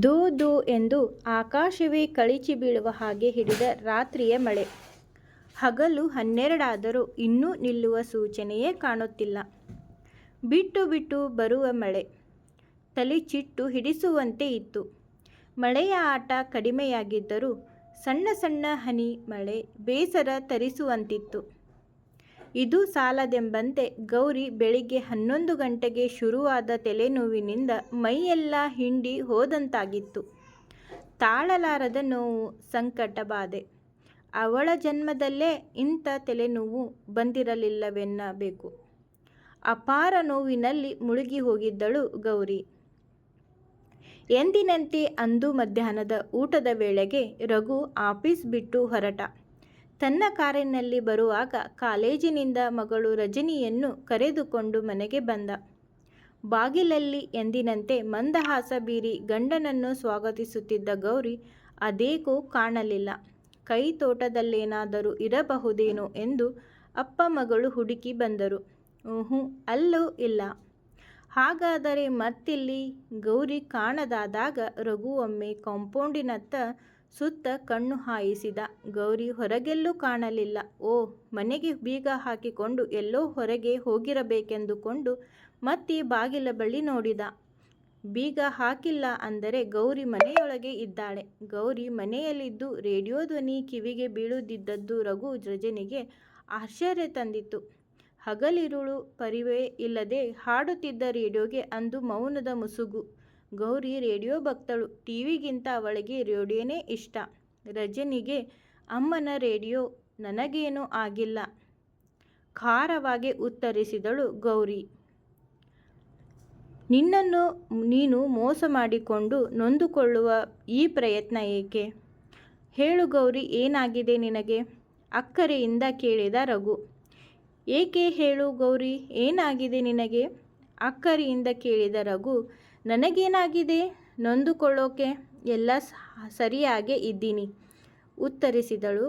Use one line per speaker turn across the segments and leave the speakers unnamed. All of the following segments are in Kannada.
ದೂ ದೂ ಎಂದು ಆಕಾಶವೇ ಕಳಿಚಿ ಬೀಳುವ ಹಾಗೆ ಹಿಡಿದ ರಾತ್ರಿಯ ಮಳೆ. ಹಗಲು ಹನ್ನೆರಡಾದರೂ ಇನ್ನೂ ನಿಲ್ಲುವ ಸೂಚನೆಯೇ ಕಾಣುತ್ತಿಲ್ಲ. ಬಿಟ್ಟು ಬಿಟ್ಟು ಬರುವ ಮಳೆ. ತಲೆ ಚಿಟ್ಟು ಹಿಡಿಸುವಂತೆ ಇತ್ತು. ಮಳೆಯ ಆಟ ಕಡಿಮೆಯಾಗಿದ್ದರೂ ಸಣ್ಣ ಸಣ್ಣ ಹನಿ ಮಳೆ ಬೇಸರ ತರಿಸುವಂತಿತ್ತು. ಇದೂ ಸಾಲದೆಂಬಂತೆ ಗೌರಿ ಬೆಳಿಗ್ಗೆ ಹನ್ನೊಂದು ಗಂಟೆಗೆ ಶುರುವಾದ ತಲೆನೋವಿನಿಂದ ಮೈಯೆಲ್ಲ ಹಿಂಡಿ ಹೋದಂತಾಗಿತ್ತು. ತಾಳಲಾರದ ನೋವು, ಸಂಕಟ, ಬಾಧೆ. ಅವಳ ಜನ್ಮದಲ್ಲೇ ಇಂಥ ತಲೆನೋವು ಬಂದಿರಲಿಲ್ಲವೆನ್ನಬೇಕು. ಅಪಾರ ನೋವಿನಲ್ಲಿ ಮುಳುಗಿ ಹೋಗಿದ್ದಳು ಗೌರಿ. ಎಂದಿನಂತೆ ಅಂದು ಮಧ್ಯಾಹ್ನದ ಊಟದ ವೇಳೆಗೆ ರಘು ಆಫೀಸ್ ಬಿಟ್ಟು ಹೊರಟ. ತನ್ನ ಕಾರಿನಲ್ಲಿ ಬರುವಾಗ ಕಾಲೇಜಿನಿಂದ ಮಗಳು ರಜನಿಯನ್ನು ಕರೆದುಕೊಂಡು ಮನೆಗೆ ಬಂದ. ಬಾಗಿಲಲ್ಲಿ ಎಂದಿನಂತೆ ಮಂದಹಾಸ ಬೀರಿ ಗಂಡನನ್ನು ಸ್ವಾಗತಿಸುತ್ತಿದ್ದ ಗೌರಿ ಅದೇಕೋ ಕಾಣಲಿಲ್ಲ. ಕೈತೋಟದಲ್ಲೇನಾದರೂ ಇರಬಹುದೇನೋ ಎಂದು ಅಪ್ಪ ಮಗಳು ಹುಡುಕಿ ಬಂದರು. ಊಹೂ, ಅಲ್ಲೂ ಇಲ್ಲ. ಹಾಗಾದರೆ ಮತ್ತಿಲ್ಲಿ ಗೌರಿ ಕಾಣದಾದಾಗ ರಘುವೊಮ್ಮೆ ಕಾಂಪೌಂಡಿನತ್ತ ಸುತ್ತ ಕಣ್ಣು ಹಾಯಿಸಿದ. ಗೌರಿ ಹೊರಗೆಲ್ಲೂ ಕಾಣಲಿಲ್ಲ. ಓ, ಮನೆಗೆ ಬೀಗ ಹಾಕಿಕೊಂಡು ಎಲ್ಲೋ ಹೊರಗೆ ಹೋಗಿರಬೇಕೆಂದುಕೊಂಡು ಮತ್ತೆ ಬಾಗಿಲ ಬಳಿ ನೋಡಿದ. ಬೀಗ ಹಾಕಿಲ್ಲ ಅಂದರೆ ಗೌರಿ ಮನೆಯೊಳಗೆ ಇದ್ದಾಳೆ. ಗೌರಿ ಮನೆಯಲ್ಲಿದ್ದು ರೇಡಿಯೋ ಧ್ವನಿ ಕಿವಿಗೆ ಬೀಳುದಿದ್ದದ್ದು ರಘು ರಜನಿಗೆ ಆಶ್ಚರ್ಯ ತಂದಿತು. ಹಗಲಿರುಳು ಪರಿವೇ ಇಲ್ಲದೆ ಹಾಡುತ್ತಿದ್ದ ರೇಡಿಯೋಗೆ ಅಂದು ಮೌನದ ಮುಸುಕು. ಗೌರಿ ರೇಡಿಯೋ ಭಕ್ತಳು. ಟಿವಿಗಿಂತ ಅವಳಿಗೆ ರೇಡಿಯೋನೇ ಇಷ್ಟ. ರಜನಿಗೆ, ಅಮ್ಮನ ರೇಡಿಯೋ ನನಗೇನೂ ಆಗಿಲ್ಲ ಖಾರವಾಗಿ ಉತ್ತರಿಸಿದಳು ಗೌರಿ. ನಿನ್ನನ್ನು ನೀನು ಮೋಸ ಮಾಡಿಕೊಂಡು ನೊಂದುಕೊಳ್ಳುವ ಈ ಪ್ರಯತ್ನ ಏಕೆ? ಹೇಳು ಗೌರಿ, ಏನಾಗಿದೆ ನಿನಗೆ? ಅಕ್ಕರೆಯಿಂದ ಕೇಳಿದ ರಘು. ಏಕೆ ಹೇಳು ಗೌರಿ, ಏನಾಗಿದೆ ನಿನಗೆ? ಅಕ್ಕರೆಯಿಂದ ಕೇಳಿದ ರಘು. ನನಗೇನಾಗಿದೆ ನೊಂದುಕೊಳ್ಳೋಕೆ? ಎಲ್ಲ ಸರಿಯಾಗೇ ಇದ್ದೀನಿ ಉತ್ತರಿಸಿದಳು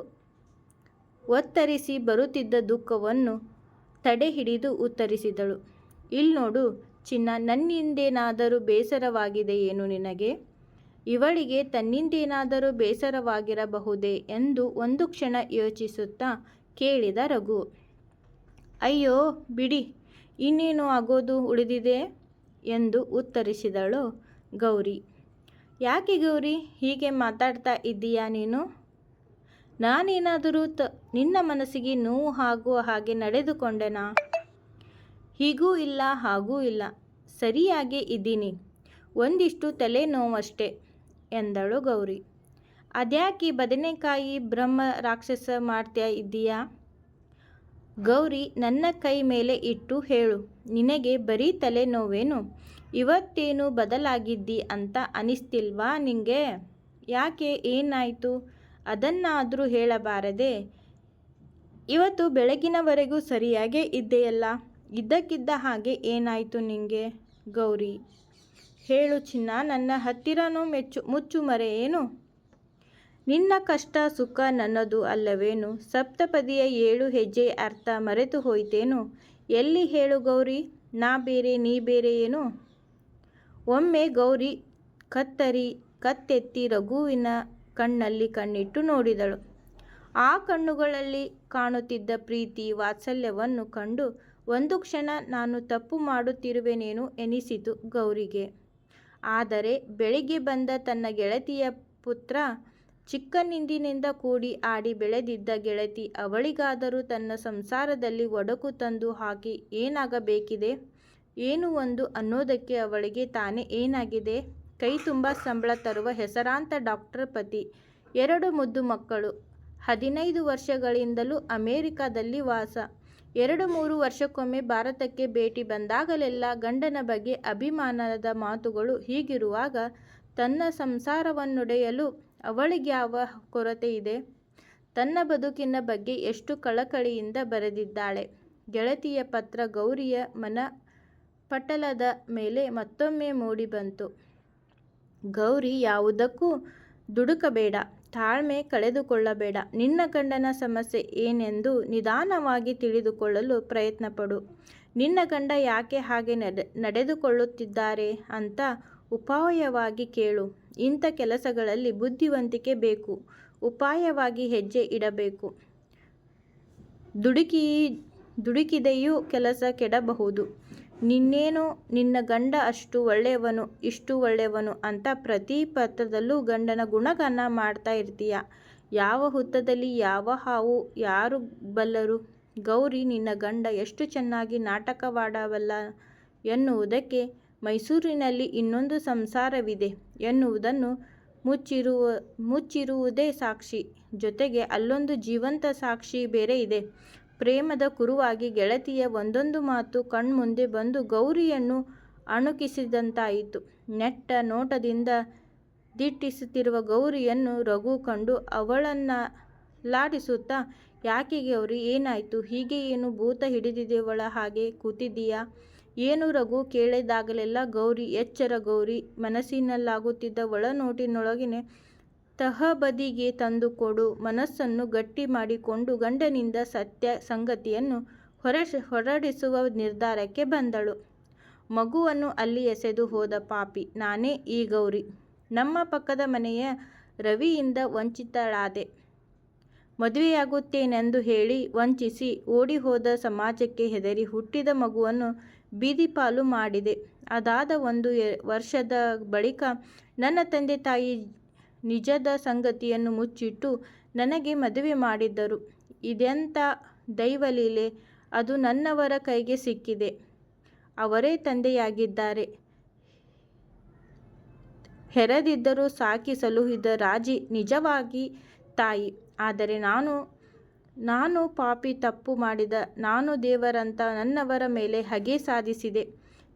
ಒತ್ತರಿಸಿ ಬರುತ್ತಿದ್ದ ದುಃಖವನ್ನು ತಡೆಹಿಡಿದು ಉತ್ತರಿಸಿದಳು. ಇಲ್ನೋಡು ಚಿನ್ನ, ನನ್ನಿಂದೇನಾದರೂ ಬೇಸರವಾಗಿದೆಯೇನು ನಿನಗೆ? ಇವಳಿಗೆ ತನ್ನಿಂದೇನಾದರೂ ಬೇಸರವಾಗಿರಬಹುದೇ ಎಂದು ಒಂದು ಕ್ಷಣ ಯೋಚಿಸುತ್ತಾ ಕೇಳಿದ ರಘು. ಅಯ್ಯೋ, ಬಿಡಿ, ಇನ್ನೇನು ಆಗೋದು ಉಳಿದಿದೆ ಎಂದು ಉತ್ತರಿಸಿದಳು ಗೌರಿ. ಯಾಕೆ ಗೌರಿ ಹೀಗೆ ಮಾತಾಡ್ತಾ ಇದ್ದೀಯಾ ನೀನು? ನಾನೇನಾದರೂ ನಿನ್ನ ಮನಸ್ಸಿಗೆ ನೋವು ಆಗುವ ಹಾಗೆ ನಡೆದುಕೊಂಡೆನಾ? ಹೀಗೂ ಇಲ್ಲ, ಹಾಗೂ ಇಲ್ಲ. ಸರಿಯಾಗಿ ಇದ್ದೀನಿ. ಒಂದಿಷ್ಟು ತಲೆನೋವಷ್ಟೇ ಎಂದಳು ಗೌರಿ. ಅದ್ಯಾಕೆ ಬದನೆಕಾಯಿ ಬ್ರಹ್ಮ ರಾಕ್ಷಸ ಮಾಡ್ತಾ ಇದ್ದೀಯ? ಗೌರಿ, ನನ್ನ ಕೈ ಮೇಲೆ ಇಟ್ಟು ಹೇಳು. ನಿನಗೆ ಬರೀ ತಲೆನೋವೇನು? ಇವತ್ತೇನು ಬದಲಾಗಿದ್ದಿ ಅಂತ ಅನಿಸ್ತಿಲ್ವಾ ನಿಂಗೆ? ಯಾಕೆ ಏನಾಯಿತು ಅದನ್ನಾದರೂ ಹೇಳಬಾರದೆ ಇವತ್ತು ಬೆಳಗಿನವರೆಗೂ ಸರಿಯಾಗೇ ಇದ್ದೆಯಲ್ಲ? ಇದ್ದಕ್ಕಿದ್ದ ಹಾಗೆ ಏನಾಯಿತು ನಿಂಗೆ? ಗೌರಿ. ಹೇಳು ಚಿನ್ನ, ನನ್ನ ಹತ್ತಿರನೂ ಮೆಚ್ಚು ಮುಚ್ಚು ಮರೆಯೇನು? ನಿನ್ನ ಕಷ್ಟ ಸುಖ ನನ್ನದು ಅಲ್ಲವೇನು? ಸಪ್ತಪದಿಯ ಏಳು ಹೆಜ್ಜೆ ಅರ್ಥ ಮರೆತು ಹೋಯ್ತೇನು? ಎಲ್ಲಿ ಹೇಳು ಗೌರಿ? ನಾ ಬೇರೆ ನೀ ಬೇರೆ ಏನು? ಒಮ್ಮೆ ಗೌರಿ ಕತ್ತರಿ ಕತ್ತೆತ್ತಿ ರಘುವಿನ ಕಣ್ಣಲ್ಲಿ ಕಣ್ಣಿಟ್ಟು ನೋಡಿದಳು. ಆ ಕಣ್ಣುಗಳಲ್ಲಿ ಕಾಣುತ್ತಿದ್ದ ಪ್ರೀತಿ, ವಾತ್ಸಲ್ಯವನ್ನು ಕಂಡು ಒಂದು ಕ್ಷಣ ನಾನು ತಪ್ಪು ಮಾಡುತ್ತಿರುವೆನೇನು ಎನಿಸಿತು ಗೌರಿಗೆ. ಆದರೆ ಬೆಳಿಗ್ಗೆ ಬಂದ ತನ್ನ ಗೆಳತಿಯ ಪುತ್ರ, ಚಿಕ್ಕಂದಿನಿಂದ ಕೂಡಿ ಆಡಿ ಬೆಳೆದಿದ್ದ ಗೆಳತಿ ಅವಳಿಗಾದರೂ ತನ್ನ ಸಂಸಾರದಲ್ಲಿ ಒಡಕು ತಂದು ಹಾಕಿ ಏನಾಗಬೇಕಿದೆ? ಏನು ಒಂದು ಅನ್ನೋದಕ್ಕೆ ಅವಳಿಗೆ ತಾನೇ ಏನಾಗಿದೆ? ಕೈತುಂಬಾ ಸಂಬಳ ತರುವ ಹೆಸರಾಂತ ಡಾಕ್ಟರ್ ಪತಿ, ಎರಡು ಮುದ್ದು ಮಕ್ಕಳು, ಹದಿನೈದು ವರ್ಷಗಳಿಂದಲೂ ಅಮೇರಿಕಾದಲ್ಲಿ ವಾಸ, ಎರಡು ಮೂರು ವರ್ಷಕ್ಕೊಮ್ಮೆ ಭಾರತಕ್ಕೆ ಭೇಟಿ ಬಂದಾಗಲೆಲ್ಲ ಗಂಡನ ಬಗ್ಗೆ ಅಭಿಮಾನದ ಮಾತುಗಳು ಹೀಗಿರುವಾಗ ತನ್ನ ಸಂಸಾರವನ್ನೊಡೆಯಲು ಅವಳಿಗ್ಯಾವ ಇದೆ ತನ್ನ ಬದುಕಿನ ಬಗ್ಗೆ ಎಷ್ಟು ಕಳಕಳಿಯಿಂದ ಬರೆದಿದ್ದಾಳೆ. ಗೆಳತಿಯ ಪತ್ರ ಗೌರಿಯ ಮನ ಪಟಲದ ಮೇಲೆ ಮತ್ತೊಮ್ಮೆ ಮೂಡಿಬಂತು ಗೌರಿ, ಯಾವುದಕ್ಕೂ ದುಡುಕಬೇಡ. ತಾಳ್ಮೆ ಕಳೆದುಕೊಳ್ಳಬೇಡ. ನಿನ್ನ ಗಂಡನ ಸಮಸ್ಯೆ ಏನೆಂದು ನಿಧಾನವಾಗಿ ತಿಳಿದುಕೊಳ್ಳಲು ಪ್ರಯತ್ನಪಡು. ನಿನ್ನ ಗಂಡ ಯಾಕೆ ಹಾಗೆ ನಡೆದುಕೊಳ್ಳುತ್ತಿದ್ದಾರೆ ಅಂತ ಉಪಾಯವಾಗಿ ಕೇಳು. ಇಂಥ ಕೆಲಸಗಳಲ್ಲಿ ಬುದ್ಧಿವಂತಿಕೆ ಬೇಕು. ಉಪಾಯವಾಗಿ ಹೆಜ್ಜೆ ಇಡಬೇಕು. ದುಡುಕಿ, ದುಡುಕಿದೆಯೂ ಕೆಲಸ ಕೆಡಬಹುದು. ನಿನ್ನೇನು ನಿನ್ನ ಗಂಡ ಅಷ್ಟು ಒಳ್ಳೆಯವನು, ಇಷ್ಟು ಒಳ್ಳೆಯವನು ಅಂತ ಪ್ರತಿ ಪತ್ರದಲ್ಲೂ ಗಂಡನ ಗುಣಗಾನ ಮಾಡ್ತಾ ಇರ್ತೀಯ. ಯಾವ ಹುತ್ತದಲ್ಲಿ ಯಾವ ಹಾವು, ಯಾರು ಬಲ್ಲರು? ಗೌರಿ ನಿನ್ನ ಗಂಡ ಎಷ್ಟು ಚೆನ್ನಾಗಿ ನಾಟಕವಾಡಬಲ್ಲ ಎನ್ನುವುದಕ್ಕೆ ಮೈಸೂರಿನಲ್ಲಿ ಇನ್ನೊಂದು ಸಂಸಾರವಿದೆ ಎನ್ನುವುದನ್ನು ಮುಚ್ಚಿರುವ, ಮುಚ್ಚಿರುವುದೇ ಸಾಕ್ಷಿ. ಜೊತೆಗೆ ಅಲ್ಲೊಂದು ಜೀವಂತ ಸಾಕ್ಷಿ ಬೇರೆ ಇದೆ. ಪ್ರೇಮದ ಕುರುವಾಗಿ ಗೆಳತಿಯ ಒಂದೊಂದು ಮಾತು ಕಣ್ಮುಂದೆ ಬಂದು ಗೌರಿಯನ್ನು ಅಣುಕಿಸಿದಂತಾಯಿತು. ನೆಟ್ಟ ನೋಟದಿಂದ ದಿಟ್ಟಿಸುತ್ತಿರುವ ಗೌರಿಯನ್ನು ರಘು ಕಂಡು ಅವಳನ್ನಲಾಡಿಸುತ್ತಾ, ಯಾಕೆ ಗೌರಿ, ಏನಾಯಿತು? ಹೀಗೆ ಏನು ಭೂತ ಹಿಡಿದಿದೆವಳ ಹಾಗೆ ಕೂತಿದ್ದೀಯಾ? ಏನು ರಘು ಕೇಳಿದಾಗಲೆಲ್ಲ ಗೌರಿ, ಎಚ್ಚರ ಗೌರಿ, ಮನಸ್ಸಿನಲ್ಲಾಗುತ್ತಿದ್ದ ಒಳನೋಟಿನೊಳಗಿನ ತಹಬದಿಗೆ ತಂದುಕೊಡು ಮನಸ್ಸನ್ನು ಗಟ್ಟಿ ಮಾಡಿಕೊಂಡು ಗಂಡನಿಂದ ಸತ್ಯ ಸಂಗತಿಯನ್ನು ಹೊರ ಹೊರಡಿಸುವ ನಿರ್ಧಾರಕ್ಕೆ ಬಂದಳು. ಮಗುವನ್ನು ಅಲ್ಲಿ ಎಸೆದು ಹೋದ ಪಾಪಿ, ನಾನೇ ಈ ಗೌರಿ. ನಮ್ಮ ಪಕ್ಕದ ಮನೆಯ ರವಿಯಿಂದ ವಂಚಿತಳಾದೆ. ಮದುವೆಯಾಗುತ್ತೇನೆಂದು ಹೇಳಿ ವಂಚಿಸಿ ಓಡಿಹೋದ ಸಮಾಜಕ್ಕೆ ಹೆದರಿ ಹುಟ್ಟಿದ ಮಗುವನ್ನು ಬೀದಿಪಾಲು ಮಾಡಿದೆ. ಅದಾದ ಒಂದು ವರ್ಷದ ಬಳಿಕ ನನ್ನ ತಂದೆ ತಾಯಿ ನಿಜದ ಸಂಗತಿಯನ್ನು ಮುಚ್ಚಿಟ್ಟು ನನಗೆ ಮದುವೆ ಮಾಡಿದ್ದರು. ಇದೆಂಥ ದೈವಲೀಲೆ ಅದು ನನ್ನವರ ಕೈಗೆ ಸಿಕ್ಕಿದೆ. ಅವರೇ ತಂದೆಯಾಗಿದ್ದಾರೆ. ಹೆರದಿದ್ದರೂ ಸಾಕಿ ಸಲುಹಿದ ರಾಜಿ ನಿಜವಾಗಿ ತಾಯಿ. ಆದರೆ ನಾನು ನಾನು ಪಾಪಿ ತಪ್ಪು ಮಾಡಿದ, ನಾನು ದೇವರಂತ ನನ್ನವರ ಮೇಲೆ ಹಗೆ ಸಾಧಿಸಿದೆ.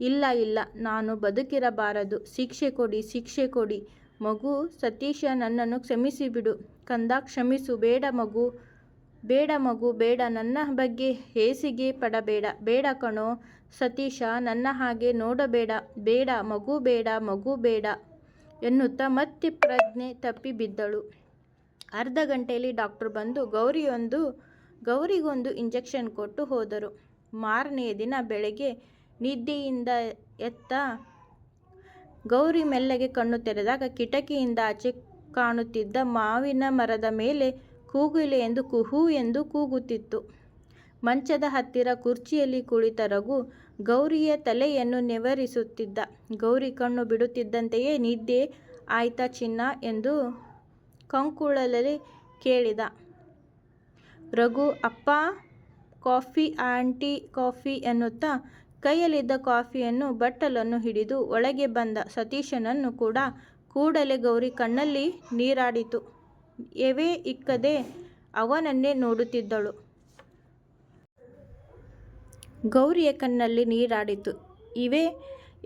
ಇಲ್ಲ ಇಲ್ಲ, ನಾನು ಬದುಕಿರಬಾರದು. ಶಿಕ್ಷೆ ಕೊಡಿ ಶಿಕ್ಷೆ ಕೊಡಿ. ಮಗು ಸತೀಶ ನನ್ನನ್ನು ಕ್ಷಮಿಸಿಬಿಡು. ಕಂದ, ಕ್ಷಮಿಸು. ಬೇಡ ಮಗು ಬೇಡ ಮಗು, ಬೇಡ. ನನ್ನ ಬಗ್ಗೆ ಹೇಸಿಗೆ ಪಡಬೇಡ. ಬೇಡ ಕಣೋ, ಸತೀಶ, ನನ್ನ ಹಾಗೆ ನೋಡಬೇಡ. ಬೇಡ, ಮಗು ಬೇಡ ಮಗು ಬೇಡ ಎನ್ನುತ್ತಾ ಮತ್ತೆ ಪ್ರಜ್ಞೆ ತಪ್ಪಿ ಬಿದ್ದಳು. ಅರ್ಧ ಗಂಟೆಯಲ್ಲಿ ಡಾಕ್ಟರ್ ಬಂದು ಗೌರಿಯೊಂದು, ಗೌರಿಗೊಂದು ಇಂಜೆಕ್ಷನ್ ಕೊಟ್ಟು ಹೋದರು. ಮಾರನೆಯ ದಿನ ಬೆಳಗ್ಗೆ ನಿದ್ದೆಯಿಂದ ಎತ್ತ ಗೌರಿ ಮೆಲ್ಲಗೆ ಕಣ್ಣು ತೆರೆದಾಗ ಕಿಟಕಿಯಿಂದ ಆಚೆ ಕಾಣುತ್ತಿದ್ದ ಮಾವಿನ ಮರದ ಮೇಲೆ ಕೂಗಿಲೆ ಎಂದು ಕುಹು ಎಂದು ಕೂಗುತ್ತಿತ್ತು. ಮಂಚದ ಹತ್ತಿರ ಕುರ್ಚಿಯಲ್ಲಿ ಕುಳಿತ ರಘು ಗೌರಿಯ ತಲೆಯನ್ನು ನೆವರಿಸುತ್ತಿದ್ದ. ಗೌರಿ ಕಣ್ಣು ಬಿಡುತ್ತಿದ್ದಂತೆಯೇ ನಿದ್ದೆ ಆಯ್ತಾ ಚಿನ್ನ ಎಂದು ಕಂಕುಳಲ್ಲಿ ಕೇಳಿದ. ರಘು, ಅಪ್ಪ, ಕಾಫಿ, ಆಂಟಿ, ಕಾಫಿ ಎನ್ನುತ್ತಾ ಕೈಯಲ್ಲಿದ್ದ ಕಾಫಿಯನ್ನು ಬಟ್ಟಲನ್ನು ಹಿಡಿದು ಒಳಗೆ ಬಂದ ಸತೀಶನನ್ನು ಕೂಡ ಕೂಡಲೇ ಗೌರಿ ಕಣ್ಣಲ್ಲಿ ನೀರಾಡಿತು. ಎವೇ ಇಕ್ಕದೆ ಅವನನ್ನೇ ನೋಡುತ್ತಿದ್ದಳು. ಗೌರಿಯ ಕಣ್ಣಲ್ಲಿ ನೀರಾಡಿತು. ಇವೇ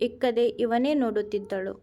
ಇಕ್ಕದೆ ಇವನೇ ನೋಡುತ್ತಿದ್ದಳು.